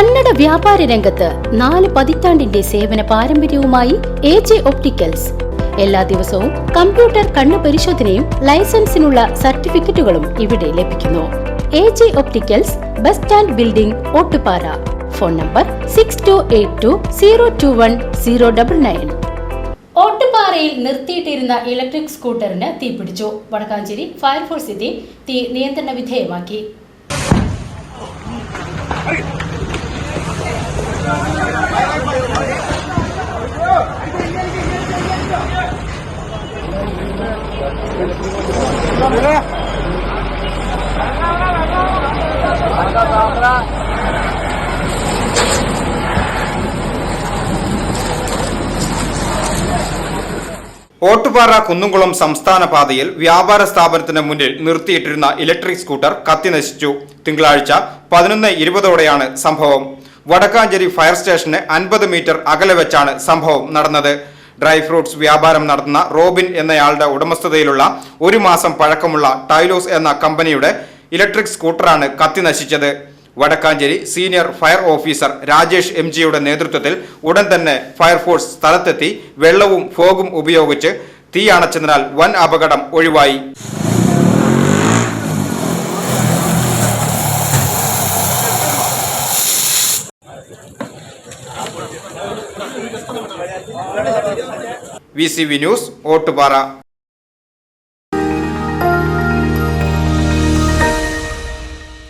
കന്നഡ വ്യാപാര രംഗത്ത് നാല് പതിറ്റാണ്ടിന്റെ സേവന പാരമ്പര്യവുമായി എ ജെ ഒപ്റ്റിക്കൽസ്. എല്ലാ ദിവസവും കമ്പ്യൂട്ടർ കണ്ണു പരിശോധനയും ലൈസൻസിനുള്ള സർട്ടിഫിക്കറ്റുകളും ഇവിടെ ലഭിക്കുന്നു. A J opticals bus stand building Ottupara. Phone number six two eight two zero two one zero double nine ഓട്ടുപാറയിൽ നിർത്തിയിട്ടിരുന്ന ഇലക്ട്രിക് സ്കൂട്ടറിന് തീപിടിച്ചു. വടക്കാഞ്ചേരി ഫയർഫോഴ്സ് എത്തി. തീ നിയന്ത്രണ വിധേയമാക്കി. ഓട്ടുപാറ കുന്നുംകുളം സംസ്ഥാന പാതയിൽ വ്യാപാര സ്ഥാപനത്തിന് മുന്നിൽ നിർത്തിയിട്ടിരുന്ന ഇലക്ട്രിക് സ്കൂട്ടർ കത്തിനശിച്ചു തിങ്കളാഴ്ച പതിനൊന്ന് ഇരുപതോടെയാണ് സംഭവം. വടക്കാഞ്ചേരി ഫയർ സ്റ്റേഷന് അൻപത് മീറ്റർ അകലെ വെച്ചാണ് സംഭവം നടന്നത്. ഡ്രൈ ഫ്രൂട്ട്സ് വ്യാപാരം നടത്തുന്ന റോബിൻ എന്നയാളുടെ ഉടമസ്ഥതയിലുള്ള ഒരു മാസം പഴക്കമുള്ള ടൈലോസ് എന്ന കമ്പനിയുടെ ഇലക്ട്രിക് സ്കൂട്ടറാണ് കത്തിനശിച്ചത് Vadakkanchery senior fire officer Rajesh M ജിയുടെ നേതൃത്വത്തിൽ ഉടൻ തന്നെ ഫയർഫോഴ്സ് സ്ഥലത്തെത്തി വെള്ളവും ഫോഗും ഉപയോഗിച്ച് തീ അണച്ചതിനാൽ വൻ അപകടം ഒഴിവായി. वीसीवी न्यूज़ ओट्टुपारा